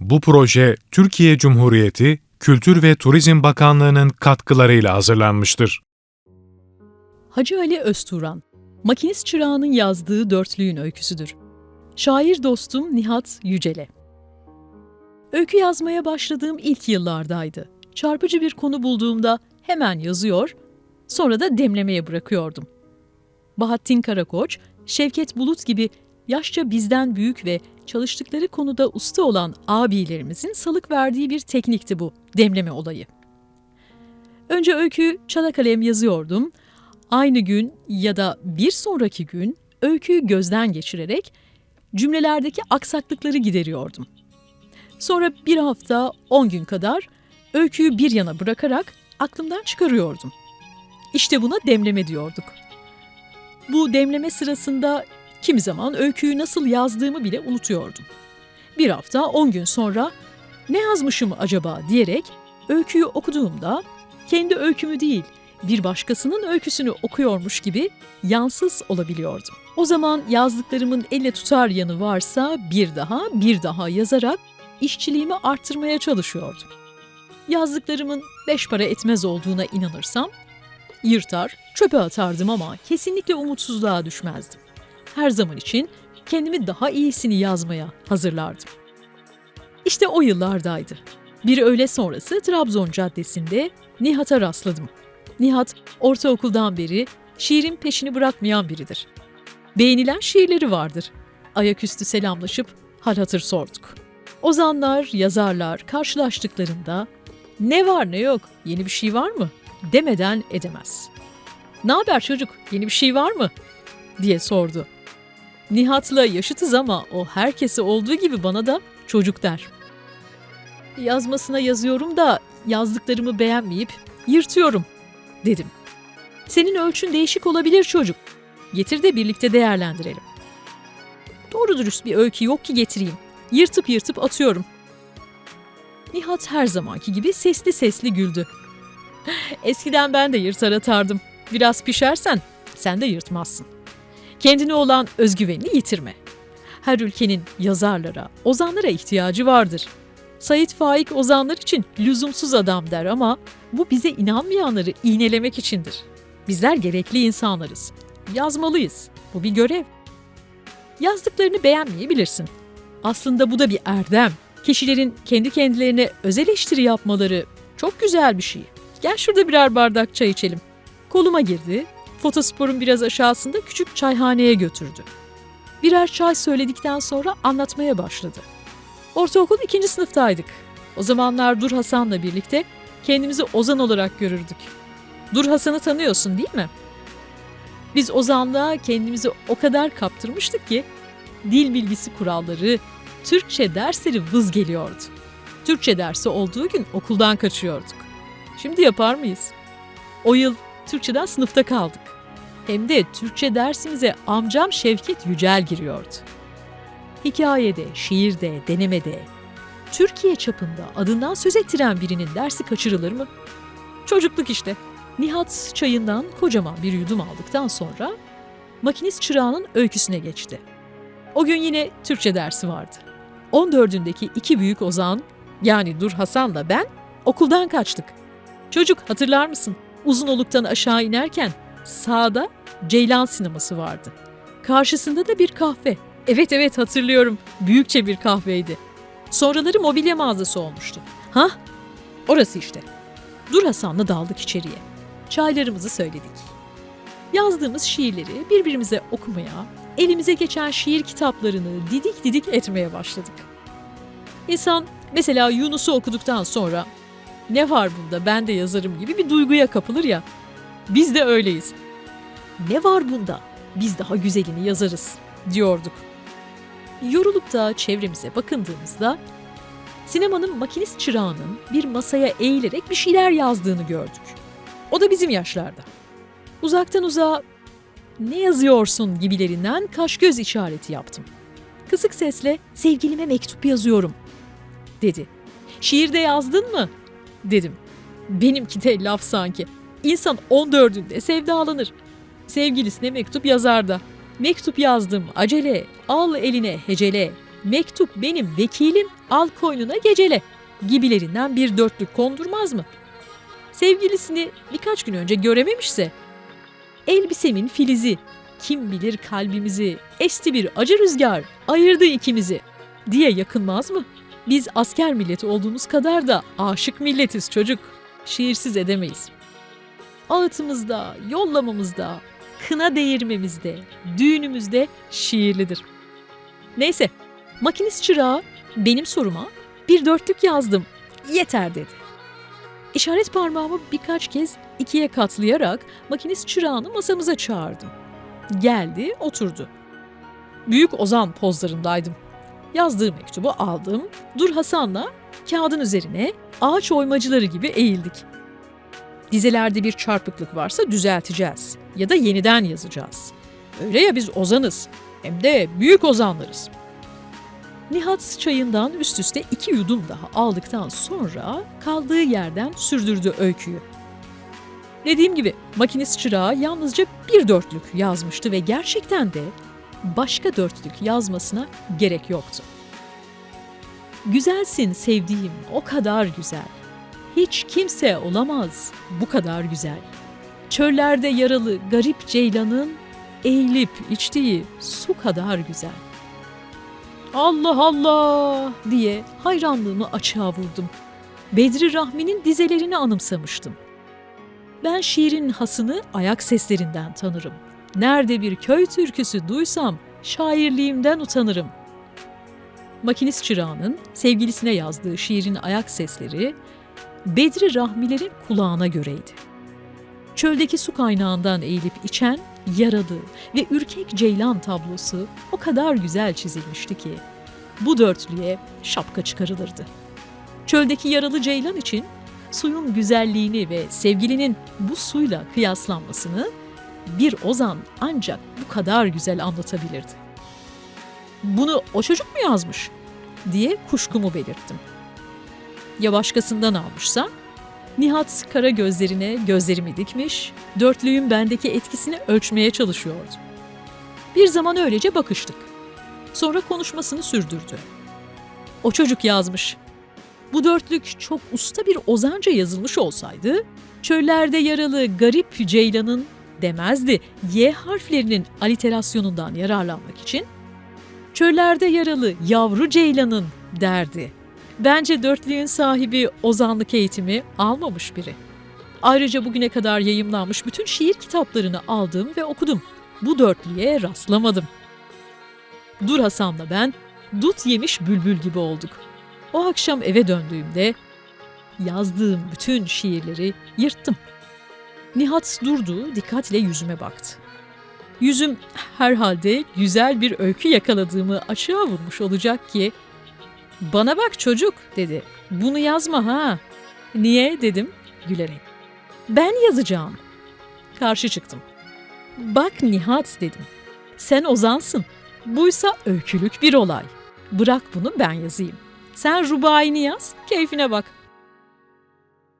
Bu proje Türkiye Cumhuriyeti Kültür ve Turizm Bakanlığı'nın katkılarıyla hazırlanmıştır. Hacı Ali Özturan, makinist çırağının yazdığı dörtlüğün öyküsüdür. Şair dostum Nihat Yücele. Öykü yazmaya başladığım ilk yıllardaydı. Çarpıcı bir konu bulduğumda hemen yazıyor, sonra da demlemeye bırakıyordum. Bahattin Karakoç, Şevket Bulut gibi yaşça bizden büyük ve çalıştıkları konuda usta olan abilerimizin salık verdiği bir teknikti bu demleme olayı. Önce öyküyü çala kalem yazıyordum. Aynı gün ya da bir sonraki gün öyküyü gözden geçirerek cümlelerdeki aksaklıkları gideriyordum. Sonra bir hafta, on gün kadar öyküyü bir yana bırakarak aklımdan çıkarıyordum. İşte buna demleme diyorduk. Bu demleme sırasında kimi zaman öyküyü nasıl yazdığımı bile unutuyordum. Bir hafta, on gün sonra ne yazmışım acaba diyerek öyküyü okuduğumda kendi öykümü değil, bir başkasının öyküsünü okuyormuş gibi yansız olabiliyordum. O zaman yazdıklarımın elle tutar yanı varsa bir daha bir daha yazarak işçiliğimi arttırmaya çalışıyordum. Yazdıklarımın beş para etmez olduğuna inanırsam yırtar, çöpe atardım ama kesinlikle umutsuzluğa düşmezdim. Her zaman için kendimi daha iyisini yazmaya hazırlardım. İşte o yıllardaydı. Bir öğle sonrası Trabzon Caddesi'nde Nihat'a rastladım. Nihat ortaokuldan beri şiirin peşini bırakmayan biridir. Beğenilen şiirleri vardır. Ayaküstü selamlaşıp hal hatır sorduk. Ozanlar, yazarlar karşılaştıklarında ne var ne yok, yeni bir şey var mı demeden edemez. Ne haber çocuk, yeni bir şey var mı diye sordu. Nihat'la yaşıtız ama o herkese olduğu gibi bana da çocuk der. Yazmasına yazıyorum da yazdıklarımı beğenmeyip yırtıyorum dedim. Senin ölçün değişik olabilir çocuk. Getir de birlikte değerlendirelim. Doğru dürüst bir öykü yok ki getireyim. Yırtıp yırtıp atıyorum. Nihat her zamanki gibi sesli sesli güldü. Eskiden ben de yırtar atardım. Biraz pişersen sen de yırtmazsın. Kendine olan özgüvenini yitirme. Her ülkenin yazarlara, ozanlara ihtiyacı vardır. Sait Faik ozanlar için lüzumsuz adam der ama bu bize inanmayanları iğnelemek içindir. Bizler gerekli insanlarız. Yazmalıyız. Bu bir görev. Yazdıklarını beğenmeyebilirsin. Aslında bu da bir erdem. Kişilerin kendi kendilerine öz eleştiri yapmaları çok güzel bir şey. Gel şurada birer bardak çay içelim. Koluma girdi. Fotosporun biraz aşağısında küçük çayhaneye götürdü. Birer çay söyledikten sonra anlatmaya başladı. Ortaokul ikinci sınıftaydık. O zamanlar Dur Hasan'la birlikte kendimizi Ozan olarak görürdük. Dur Hasan'ı tanıyorsun değil mi? Biz Ozan'la kendimizi o kadar kaptırmıştık ki dil bilgisi kuralları, Türkçe dersleri vız geliyordu. Türkçe dersi olduğu gün okuldan kaçıyorduk. Şimdi yapar mıyız? O yıl Türkçeden sınıfta kaldık. Hem de Türkçe dersimize amcam Şevket Yücel giriyordu. Hikayede, şiirde, denemede, Türkiye çapında adından söz ettiren birinin dersi kaçırılır mı? Çocukluk işte. Nihat çayından kocaman bir yudum aldıktan sonra makinist çırağının öyküsüne geçti. O gün yine Türkçe dersi vardı. 14'ündeki iki büyük ozan yani Dur Hasan'la ben okuldan kaçtık. Çocuk hatırlar mısın? Uzunoluk'tan aşağı inerken sağda Ceylan sineması vardı. Karşısında da bir kahve. Evet evet hatırlıyorum. Büyükçe bir kahveydi. Sonraları mobilya mağazası olmuştu. Ha? Orası işte. Dur Hasan'la daldık içeriye. Çaylarımızı söyledik. Yazdığımız şiirleri birbirimize okumaya, elimize geçen şiir kitaplarını didik didik etmeye başladık. İnsan mesela Yunus'u okuduktan sonra ne var bunda ben de yazarım gibi bir duyguya kapılır ya. Biz de öyleyiz. Ne var bunda? Biz daha güzelini yazarız diyorduk. Yorulup da çevremize bakındığımızda sinemanın makinist çırağının bir masaya eğilerek bir şeyler yazdığını gördük. O da bizim yaşlarda. Uzaktan uzağa ne yazıyorsun gibilerinden kaş göz işareti yaptım. Kısık sesle sevgilime mektup yazıyorum dedi. Şiirde yazdın mı? dedim. Benimki de laf sanki. İnsan 14'ünde sevdalanır. Sevgilisine mektup yazar da. Mektup yazdım acele, al eline hecele. mektup benim vekilim, al koynuna gecele gibilerinden bir dörtlük kondurmaz mı? Sevgilisini birkaç gün önce görememişse, elbisemin filizi, kim bilir kalbimizi, esti bir acı rüzgar, ayırdı ikimizi diye yakınmaz mı? Biz asker milleti olduğumuz kadar da aşık milletiz çocuk. Şiirsiz edemeyiz. Ağıtımızda, yollamamızda, kına değirmemizde, düğünümüzde şiirlidir. Neyse, makinist çırağı benim soruma bir dörtlük yazdım. Yeter dedi. İşaret parmağımı birkaç kez ikiye katlayarak makinist çırağını masamıza çağırdım. Geldi, oturdu. Büyük Ozan pozlarındaydım. Yazdığı mektubu aldım. Dur Hasan'la kağıdın üzerine ağaç oymacıları gibi eğildik. Dizelerde bir çarpıklık varsa düzelteceğiz ya da yeniden yazacağız. Öyle ya biz ozanız. Hem de büyük ozanlarız. Nihat çayından üst üste iki yudum daha aldıktan sonra kaldığı yerden sürdürdü öyküyü. Dediğim gibi makinist çırağı yalnızca bir dörtlük yazmıştı ve gerçekten de başka dörtlük yazmasına gerek yoktu. Güzelsin sevdiğim o kadar güzel. Hiç kimse olamaz bu kadar güzel. Çöllerde yaralı garip ceylanın eğilip içtiği su kadar güzel. Allah Allah diye hayranlığımı açığa vurdum. Bedri Rahmi'nin dizelerini anımsamıştım. Ben şiirin hasını ayak seslerinden tanırım. Nerede bir köy türküsü duysam şairliğimden utanırım. Makinist çırağının sevgilisine yazdığı şiirin ayak sesleri Bedri Rahmilerin kulağına göreydi. Çöldeki su kaynağından eğilip içen yaralı ve ürkek ceylan tablosu o kadar güzel çizilmişti ki bu dörtlüye şapka çıkarılırdı. Çöldeki yaralı ceylan için suyun güzelliğini ve sevgilinin bu suyla kıyaslanmasını bir ozan ancak bu kadar güzel anlatabilirdi. Bunu o çocuk mu yazmış diye kuşkumu belirttim. Ya başkasından almışsa? Nihat kara gözlerine gözlerimi dikmiş, dörtlüğün bendeki etkisini ölçmeye çalışıyordu. Bir zaman öylece bakıştık. Sonra konuşmasını sürdürdü. O çocuk yazmış. Bu dörtlük çok usta bir ozanca yazılmış olsaydı, çöllerde yaralı garip ceylanın demezdi Y harflerinin aliterasyonundan yararlanmak için. Çöllerde yaralı yavru ceylanın derdi. Bence dörtlüğün sahibi ozanlık eğitimi almamış biri. Ayrıca bugüne kadar yayımlanmış bütün şiir kitaplarını aldım ve okudum. Bu dörtlüğe rastlamadım. Dur Hasan'la ben dut yemiş bülbül gibi olduk. O akşam eve döndüğümde yazdığım bütün şiirleri yırttım. Nihat durdu, dikkatle yüzüme baktı. Yüzüm herhalde güzel bir öykü yakaladığımı açığa vurmuş olacak ki bana bak çocuk dedi. Bunu yazma ha. Niye dedim gülerek. Ben yazacağım. Karşı çıktım. Bak Nihat dedim. Sen ozansın. Buysa öykülük bir olay. Bırak bunu ben yazayım. Sen rubayini yaz, keyfine bak.